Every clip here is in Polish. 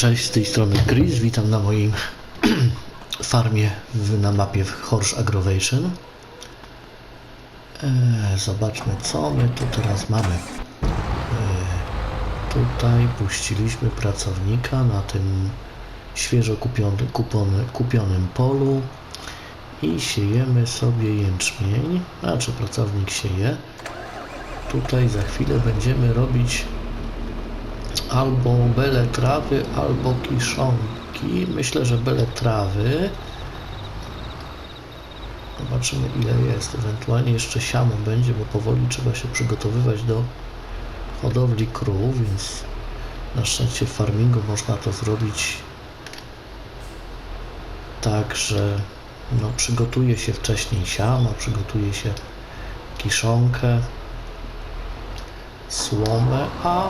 Cześć, z tej strony Chris, witam na moim farmie w, na mapie Horse Aggravation. E, zobaczmy, co my tu teraz mamy. E, tutaj puściliśmy pracownika na tym świeżo kupiony, kupony, kupionym polu i siejemy sobie jęczmień, znaczy pracownik sieje. Tutaj za chwilę będziemy robić albo bele trawy, albo kiszonki. Myślę, że bele trawy. Zobaczymy ile jest. Ewentualnie jeszcze siano będzie, bo powoli trzeba się przygotowywać do hodowli krów, więc na szczęście w farmingu można to zrobić tak, że no, przygotuje się wcześniej siano, przygotuje się kiszonkę, słomę, a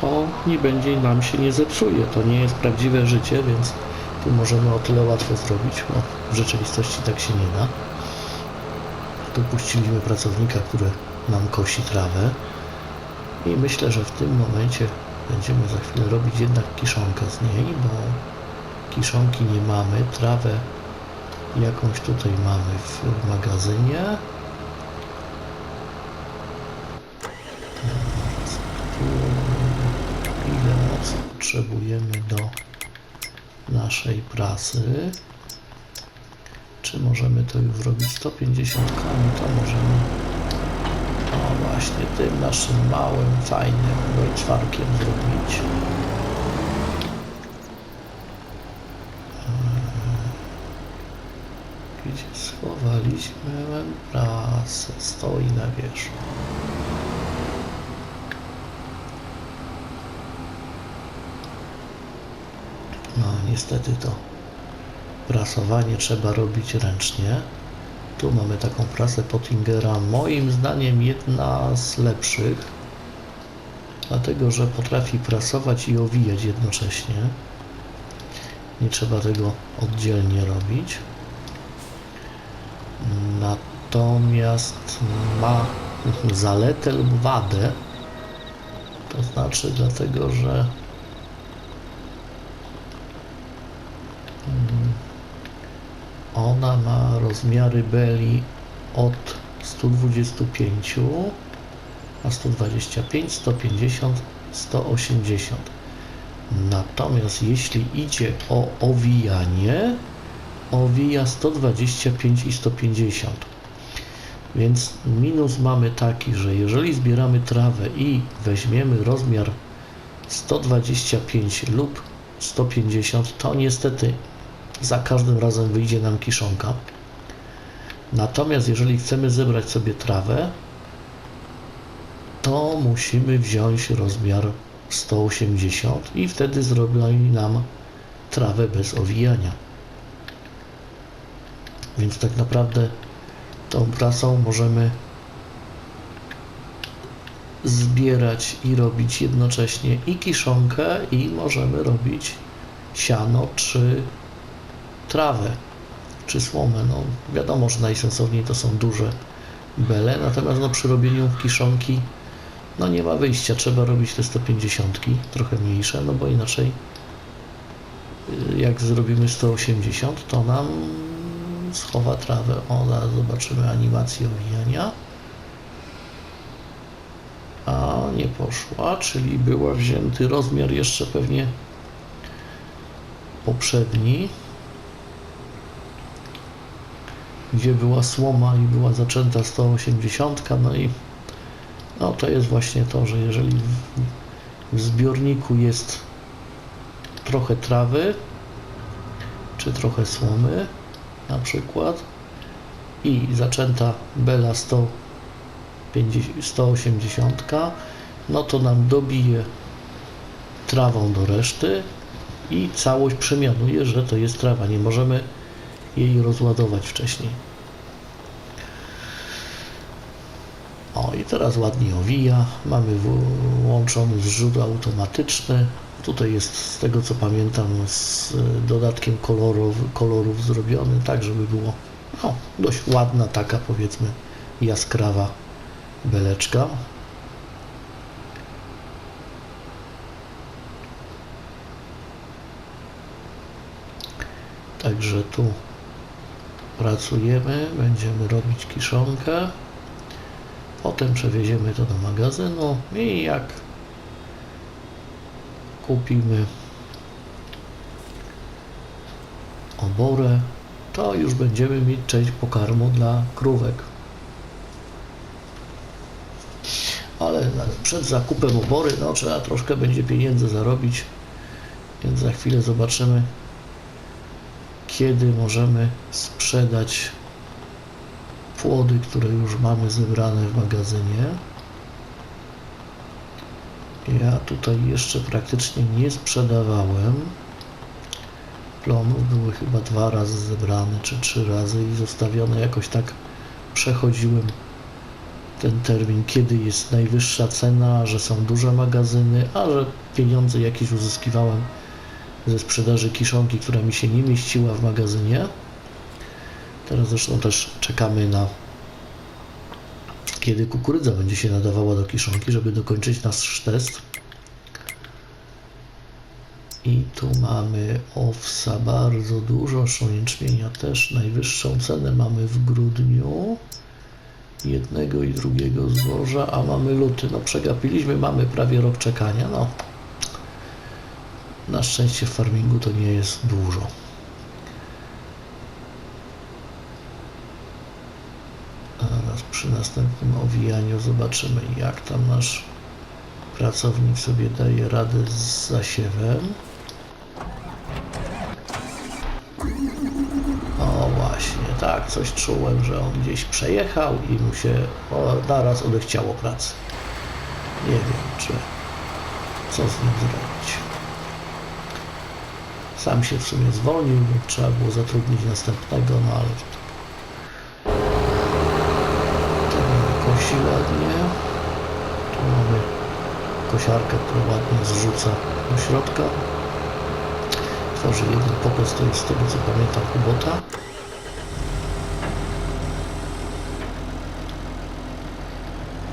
to nie będzie nam się nie zepsuje. To nie jest prawdziwe życie, więc tu możemy o tyle łatwo zrobić. No, w rzeczywistości tak się nie da. Tu puściliśmy pracownika, który nam kosi trawę i myślę, że w tym momencie będziemy za chwilę robić jednak kiszonkę z niej, bo kiszonki nie mamy. Trawę jakąś tutaj mamy w magazynie. Mocy potrzebujemy do naszej prasy. Czy możemy to już zrobić 150 koni? To możemy. O właśnie tym naszym małym, fajnym czwarkiem zrobić. Gdzie schowaliśmy prasę? Stoi na wierzchu. No niestety to prasowanie trzeba robić ręcznie. Tu mamy taką prasę Pottingera, moim zdaniem jedna z lepszych, dlatego że potrafi prasować i owijać jednocześnie. Nie trzeba tego oddzielnie robić. Natomiast ma zaletę lub wadę, to znaczy dlatego, że Ona ma rozmiary beli od 125 a 125, 150, 180. Natomiast jeśli idzie o owijanie, owija 125 i 150. Więc minus mamy taki, że jeżeli zbieramy trawę i weźmiemy rozmiar 125 lub 150, to niestety za każdym razem wyjdzie nam kiszonka. Natomiast jeżeli chcemy zebrać sobie trawę, to musimy wziąć rozmiar 180 i wtedy zrobi nam trawę bez owijania. Więc tak naprawdę tą prasą możemy zbierać i robić jednocześnie i kiszonkę i możemy robić siano czy trawę czy słomę. No, wiadomo, że najsensowniej to są duże bele, natomiast no, przy robieniu kiszonki no nie ma wyjścia, trzeba robić te 150, trochę mniejsze, no bo inaczej y, jak zrobimy 180, to nam schowa trawę. O, zaraz zobaczymy animację owijania. A nie poszła, czyli była wzięty rozmiar jeszcze pewnie poprzedni gdzie była słoma i była zaczęta 180, no i no to jest właśnie to, że jeżeli w, zbiorniku jest trochę trawy, czy trochę słomy na przykład i zaczęta bela 150, 180, no to nam dobije trawą do reszty i całość przemianuje, że to jest trawa. Nie możemy jej rozładować wcześniej. O i teraz ładnie owija. Mamy włączony zrzut automatyczny. Tutaj jest z tego co pamiętam z dodatkiem kolorów, kolorów zrobiony, tak żeby było no, dość ładna taka powiedzmy jaskrawa beleczka. Także tu pracujemy, będziemy robić kiszonkę. Potem przewieziemy to do magazynu i jak kupimy oborę, to już będziemy mieć część pokarmu dla krówek. Ale przed zakupem obory, no trzeba troszkę będzie pieniędzy zarobić, więc za chwilę zobaczymy, kiedy możemy sprzedać płody, które już mamy zebrane w magazynie. Ja tutaj jeszcze praktycznie nie sprzedawałem. Plonów były chyba dwa razy zebrane, czy trzy razy i zostawione jakoś tak przechodziłem ten termin, kiedy jest najwyższa cena, że są duże magazyny, a że pieniądze jakieś uzyskiwałem ze sprzedaży kiszonki, która mi się nie mieściła w magazynie. Teraz zresztą też czekamy na kiedy kukurydza będzie się nadawała do kiszonki, żeby dokończyć nasz test. I tu mamy owsa bardzo dużo, szoniczmienia też. Najwyższą cenę mamy w grudniu jednego i drugiego zboża, a mamy luty. No przegapiliśmy, mamy prawie rok czekania. No, na szczęście w farmingu to nie jest dużo. A Teraz przy następnym owijaniu zobaczymy, jak tam nasz pracownik sobie daje radę z zasiewem. O właśnie, tak, coś czułem, że on gdzieś przejechał i mu się naraz odechciało pracy. Nie wiem, czy co z nim zrobić. Sam się w sumie zwolnił, bo trzeba było zatrudnić następnego, no ale ten kosi ładnie. Tu mamy kosiarkę, która ładnie zrzuca do środka. Tworzy jeden pokos, to jest z tego co pamiętam Kubota.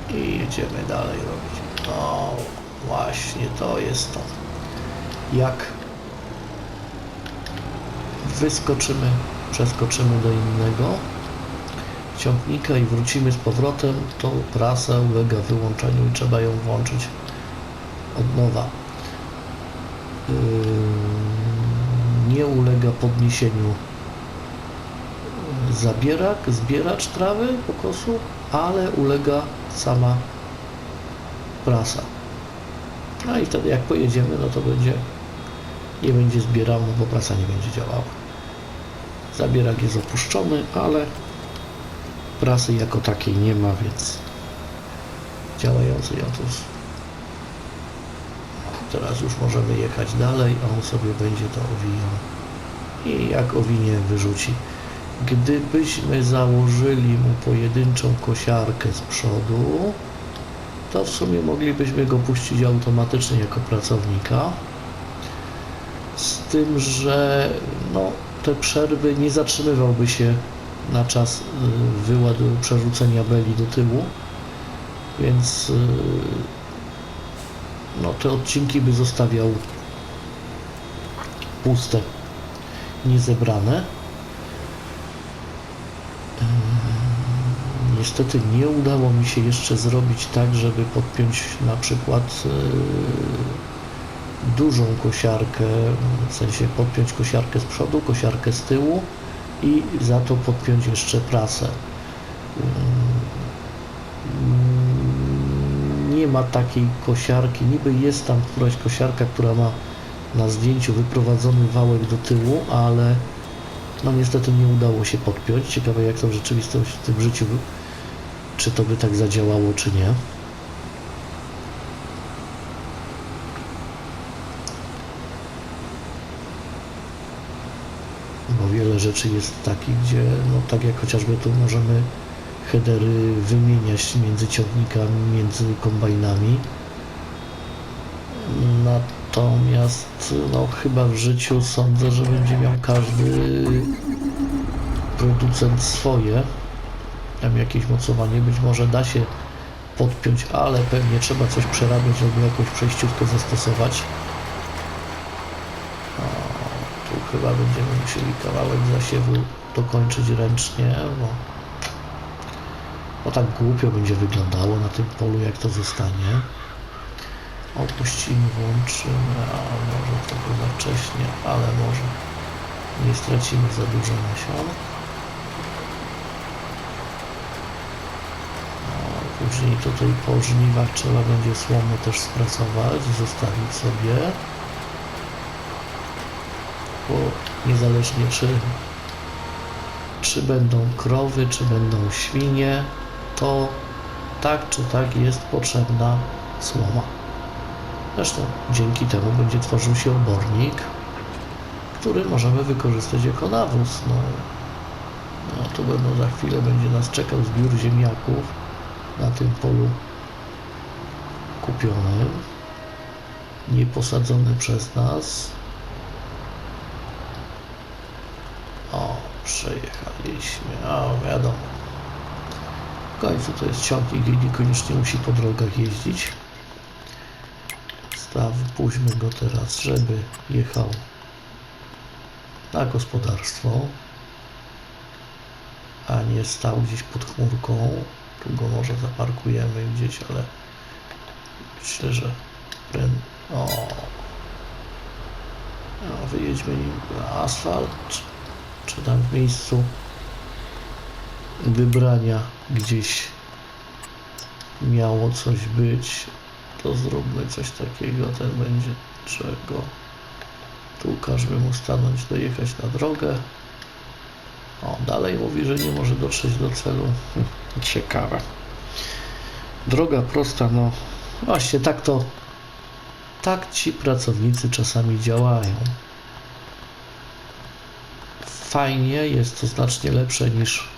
I jedziemy dalej robić. No właśnie, to jest to. Jak wyskoczymy, przeskoczymy do innego ciągnika i wrócimy z powrotem, to prasa ulega wyłączeniu i trzeba ją włączyć od nowa. Yy, nie ulega podniesieniu zabierak, zbieracz trawy, pokosu, ale ulega sama prasa. No i wtedy jak pojedziemy, no to będzie nie będzie zbierał, no bo prasa nie będzie działała. Zabierak jest opuszczony, ale prasy jako takiej nie ma, więc działającej otóż teraz już możemy jechać dalej, a on sobie będzie to owijał i jak owinie wyrzuci. Gdybyśmy założyli mu pojedynczą kosiarkę z przodu, to w sumie moglibyśmy go puścić automatycznie jako pracownika. Z tym, że no, te przerwy nie zatrzymywałby się na czas y, wyładu przerzucenia beli do tyłu, więc y, no, te odcinki by zostawiał puste, niezebrane. Niestety nie udało mi się jeszcze zrobić tak, żeby podpiąć na przykład y, dużą kosiarkę, w sensie podpiąć kosiarkę z przodu, kosiarkę z tyłu i za to podpiąć jeszcze prasę. Ym, Nie ma takiej kosiarki, niby jest tam któraś kosiarka, która ma na zdjęciu wyprowadzony wałek do tyłu, ale no niestety nie udało się podpiąć. Ciekawe jak to w rzeczywistości w tym życiu, czy to by tak zadziałało, czy nie. bo wiele rzeczy jest takich, gdzie, no tak jak chociażby tu możemy headery wymieniać między ciągnikami, między kombajnami. Natomiast, no chyba w życiu sądzę, że będzie miał każdy producent swoje. Tam jakieś mocowanie być może da się podpiąć, ale pewnie trzeba coś przerabiać albo jakąś przejściówkę zastosować. O, tu chyba będziemy musieli kawałek zasiewu dokończyć ręcznie, bo, bo tak głupio będzie wyglądało na tym polu, jak to zostanie. Opuścimy, włączymy, a może trochę za wcześnie, ale może nie stracimy za dużo nasion. A Później tutaj po żniwach trzeba będzie słomu też spracować, zostawić sobie. Bo niezależnie czy, czy będą krowy, czy będą świnie, to tak czy tak jest potrzebna słoma. Zresztą dzięki temu będzie tworzył się obornik, który możemy wykorzystać jako nawóz. No, no tu będą za chwilę będzie nas czekał zbiór ziemniaków na tym polu kupionym, nie posadzony przez nas. O, przejechaliśmy, o wiadomo. W końcu to jest ciągnik i niekoniecznie musi po drogach jeździć. Staw, puśćmy go teraz, żeby jechał na gospodarstwo, a nie stał gdzieś pod chmurką. Tu go może zaparkujemy gdzieś, ale myślę, że. O, no, wyjedźmy nim na asfalt, czy, tam w miejscu wybrania gdzieś miało coś być, to zróbmy coś takiego, ten będzie czego. Tu każmy mu stanąć, dojechać na drogę. O, dalej mówi, że nie może dotrzeć do celu. Ciekawe. Droga prosta, no właśnie tak to, tak ci pracownicy czasami działają. Fajnie, jest to znacznie lepsze niż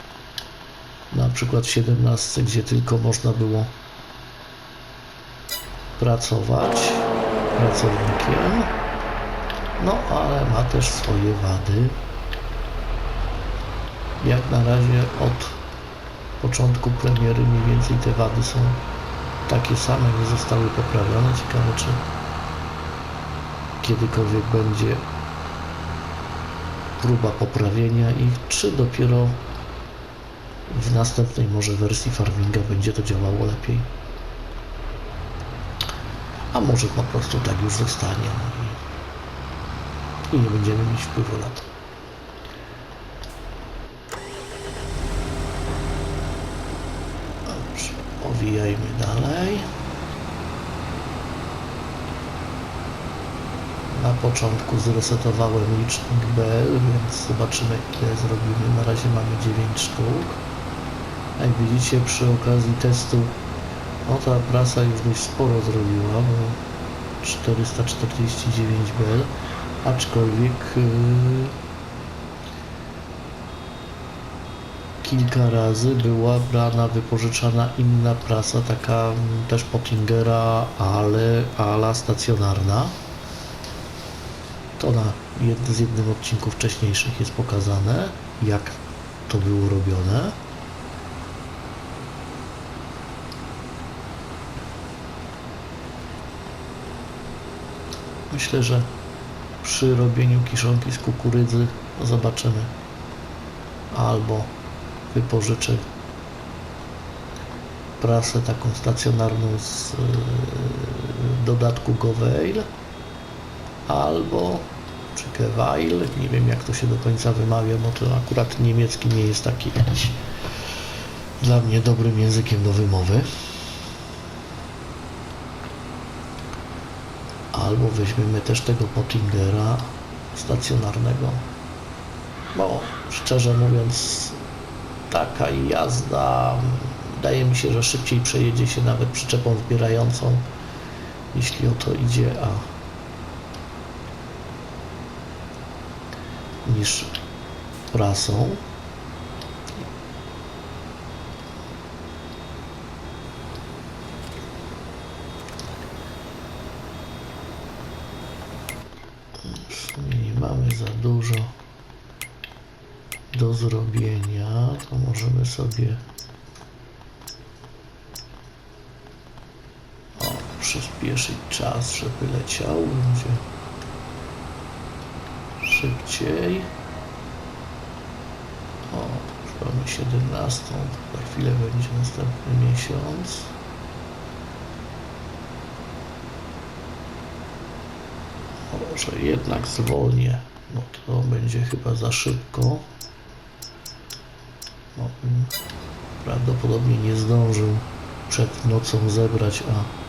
na przykład w 17, gdzie tylko można było pracować pracownikiem. No, ale ma też swoje wady. Jak na razie od początku premiery mniej więcej te wady są takie same, nie zostały poprawione. Ciekawe, czy kiedykolwiek będzie próba poprawienia ich, czy dopiero w następnej może wersji farminga będzie to działało lepiej. A może po prostu tak już zostanie no i, nie będziemy mieć wpływu na to. Dobrze, owijajmy dalej. Na początku zresetowałem licznik Bell, więc zobaczymy ile zrobimy. Na razie mamy 9 sztuk. Jak widzicie przy okazji testu no ta prasa już dość sporo zrobiła, bo 449 bel, aczkolwiek yy, kilka razy była brana, wypożyczana inna prasa, taka mm, też Pottingera, ale ala stacjonarna. To na jed, z jednym odcinków wcześniejszych jest pokazane, jak to było robione. Myślę, że przy robieniu kiszonki z kukurydzy zobaczymy. Albo wypożyczę prasę taką stacjonarną z yy, dodatku Goveil albo czy nie wiem jak to się do końca wymawia, bo to akurat niemiecki nie jest taki jakiś dla mnie dobrym językiem do wymowy. albo weźmiemy też tego Pottingera stacjonarnego. Bo szczerze mówiąc, taka jazda wydaje mi się, że szybciej przejedzie się nawet przyczepą zbierającą, jeśli o to idzie, a niż sumie nie mamy za dużo do zrobienia, to możemy sobie o, przyspieszyć czas, żeby leciał. Będzie szybciej. O, mamy 17. Za chwilę będzie następny miesiąc. Może jednak zwolnię. No to będzie chyba za szybko. No, prawdopodobnie nie zdążył przed nocą zebrać, a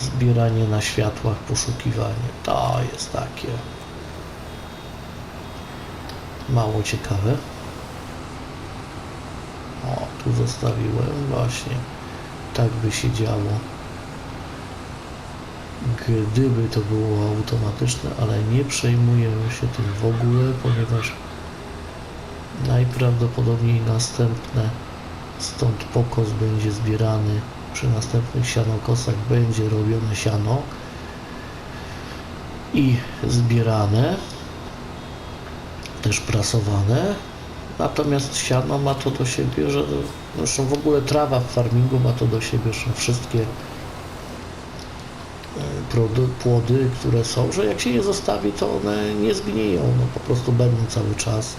zbieranie na światłach, poszukiwanie. To jest takie mało ciekawe. O, tu zostawiłem właśnie. Tak by się działo. Gdyby to było automatyczne, ale nie przejmuję się tym w ogóle, ponieważ najprawdopodobniej następne stąd pokos będzie zbierany przy następnych sianokosach będzie robione siano i zbierane też prasowane. Natomiast siano ma to do siebie, że zresztą w ogóle trawa w farmingu ma to do siebie, że wszystkie e, płody, które są, że jak się je zostawi, to one nie zgniją, no po prostu będą cały czas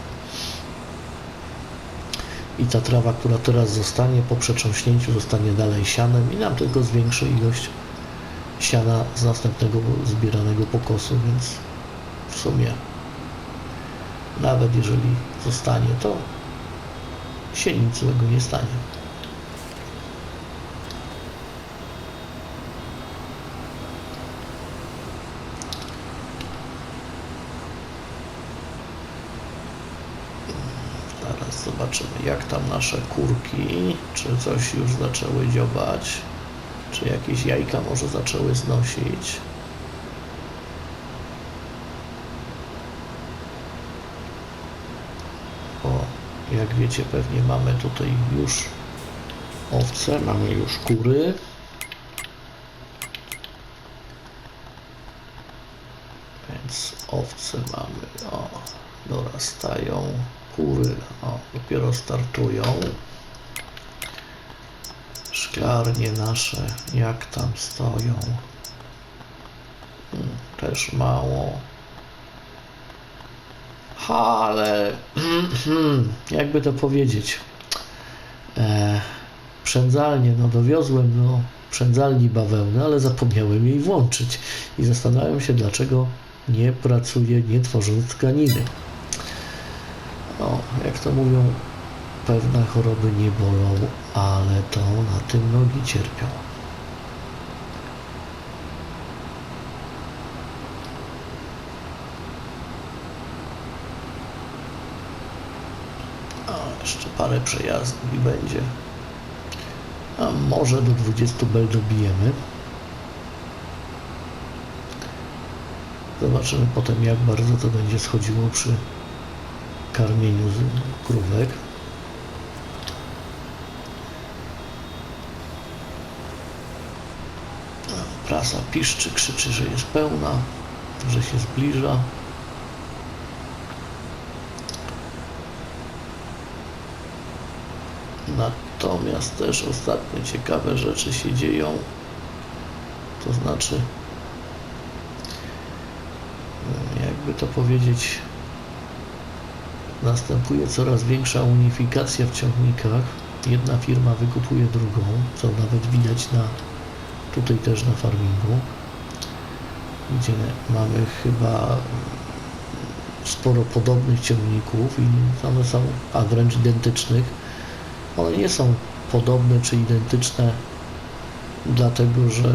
i ta trawa, która teraz zostanie po przetrząśnięciu, zostanie dalej sianem i nam tylko zwiększy ilość siana z następnego zbieranego pokosu, więc w sumie nawet jeżeli zostanie, to się nic złego nie stanie. Zaraz zobaczymy, jak tam nasze kurki, czy coś już zaczęły dziobać, czy jakieś jajka może zaczęły znosić. O, jak wiecie, pewnie mamy tutaj już owce, mamy już kury. Więc owce mamy, o, dorastają, kury, o, dopiero startują. Szklarnie nasze, jak tam stoją. Hmm, Też mało. Ale jakby to powiedzieć. E, przędzalnie, no dowiozłem do przędzalni bawełny, ale zapomniałem jej włączyć. I zastanawiam się, dlaczego nie pracuje, nie tworząc tkaniny. No, jak to mówią, pewne choroby nie bolą, ale to na tym nogi cierpią. A, jeszcze parę przejazdów i będzie. A może do 20 bel dobijemy. Zobaczymy potem, jak bardzo to będzie schodziło przy karmieniu krówek. Prasa piszczy, krzyczy, że jest pełna, że się zbliża. Natomiast też ostatnio ciekawe rzeczy się dzieją. To znaczy, mm, jakby to powiedzieć, następuje coraz większa unifikacja w ciągnikach. Jedna firma wykupuje drugą, co nawet widać na tutaj też na farmingu, gdzie mamy chyba sporo podobnych ciągników i one są, a wręcz identycznych. One nie są podobne czy identyczne dlatego, że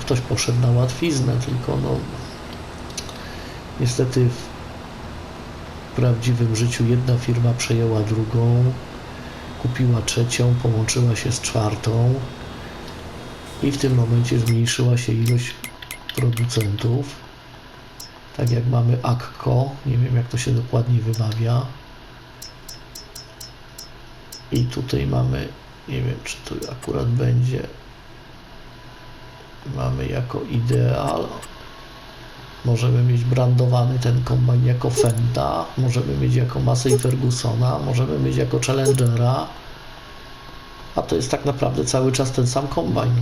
ktoś poszedł na łatwiznę, tylko no niestety w prawdziwym życiu jedna firma przejęła drugą, kupiła trzecią, połączyła się z czwartą i w tym momencie zmniejszyła się ilość producentów. Tak jak mamy Akko, nie wiem jak to się dokładnie wymawia. I tutaj mamy, nie wiem czy tu akurat będzie, mamy jako ideal. Możemy mieć brandowany ten kombajn jako Fenda, możemy mieć jako Massey Fergusona, możemy mieć jako Challengera, a to jest tak naprawdę cały czas ten sam kombajn.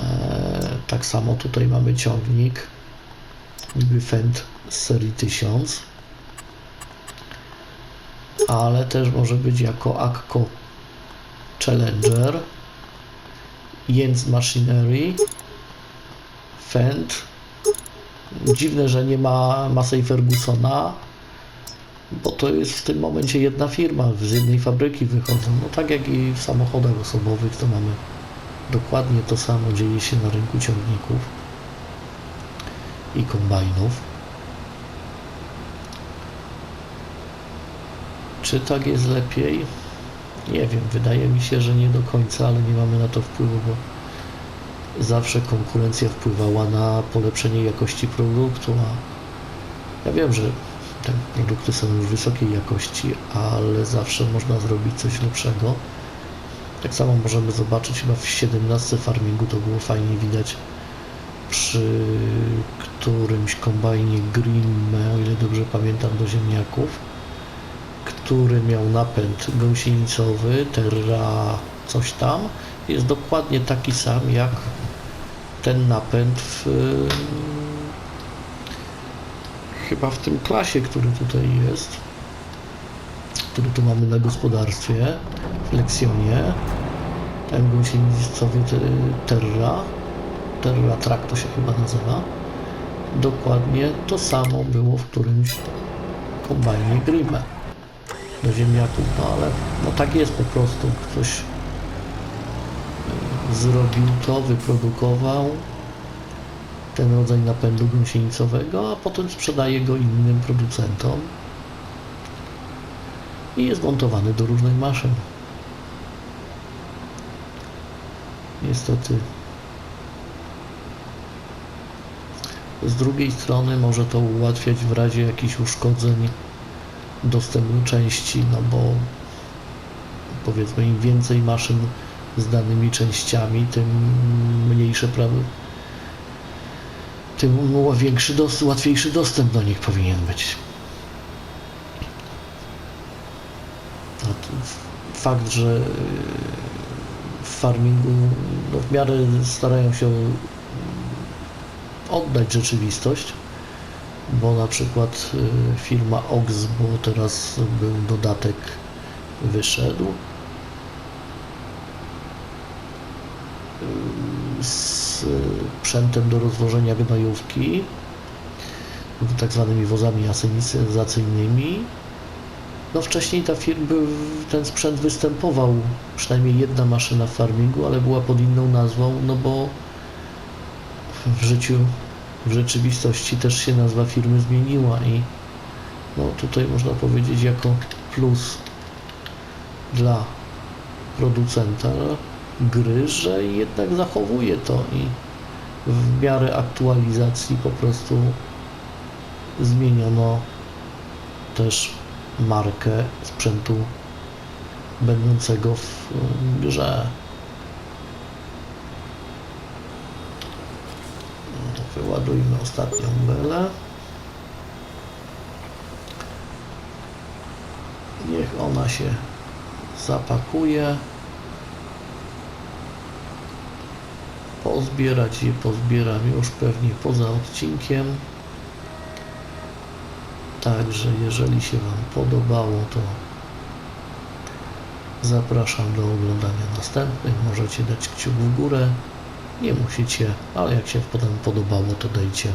Eee, tak samo tutaj mamy ciągnik niby Fendt z serii 1000, ale też może być jako Akko Challenger, Jens Machinery, Dziwne, że nie ma Massey Fergusona, bo to jest w tym momencie jedna firma, z jednej fabryki wychodzą. No tak jak i w samochodach osobowych, to mamy dokładnie to samo dzieje się na rynku ciągników i kombajnów. Czy tak jest lepiej? Nie wiem, wydaje mi się, że nie do końca, ale nie mamy na to wpływu, bo zawsze konkurencja wpływała na polepszenie jakości produktu, a ja wiem, że te produkty są już wysokiej jakości, ale zawsze można zrobić coś lepszego. Tak samo możemy zobaczyć chyba w 17 farmingu to było fajnie widać przy którymś kombajnie Grimme, o ile dobrze pamiętam, do ziemniaków, który miał napęd gąsienicowy, Terra coś tam, jest dokładnie taki sam jak ten napęd w chyba w tym klasie, który tutaj jest, który tu mamy na gospodarstwie, w gąsienicowy te- Terra, Terra Track to się chyba nazywa, dokładnie to samo było w którymś kombajnie Grimme do ziemniaków, no ale no tak jest po prostu, ktoś y, zrobił to, wyprodukował ten rodzaj napędu gąsienicowego, a potem sprzedaje go innym producentom i jest montowany do różnych maszyn. Niestety. Z drugiej strony może to ułatwiać w razie jakichś uszkodzeń dostęp do części, no bo powiedzmy im więcej maszyn z danymi częściami, tym mniejsze prawo, tym większy łatwiejszy dostęp do nich powinien być. Fakt, że yy, w farmingu no, w miarę starają się oddać rzeczywistość, bo na przykład y, firma Ox, bo teraz był dodatek wyszedł z sprzętem do rozwożenia gnojówki, tak zwanymi wozami asynizacyjnymi. No wcześniej ta firma, ten sprzęt występował, przynajmniej jedna maszyna w farmingu, ale była pod inną nazwą, no bo w życiu w rzeczywistości też się nazwa firmy zmieniła i no tutaj można powiedzieć jako plus dla producenta gry, że jednak zachowuje to i w miarę aktualizacji po prostu zmieniono też markę sprzętu będącego w grze. Wyładujmy ostatnią belę. Niech ona się zapakuje. Pozbierać je pozbieram już pewnie poza odcinkiem. Także jeżeli się Wam podobało, to zapraszam do oglądania następnych. Możecie dać kciuk w górę. Nie musicie, ale jak się potem podobało, to dajcie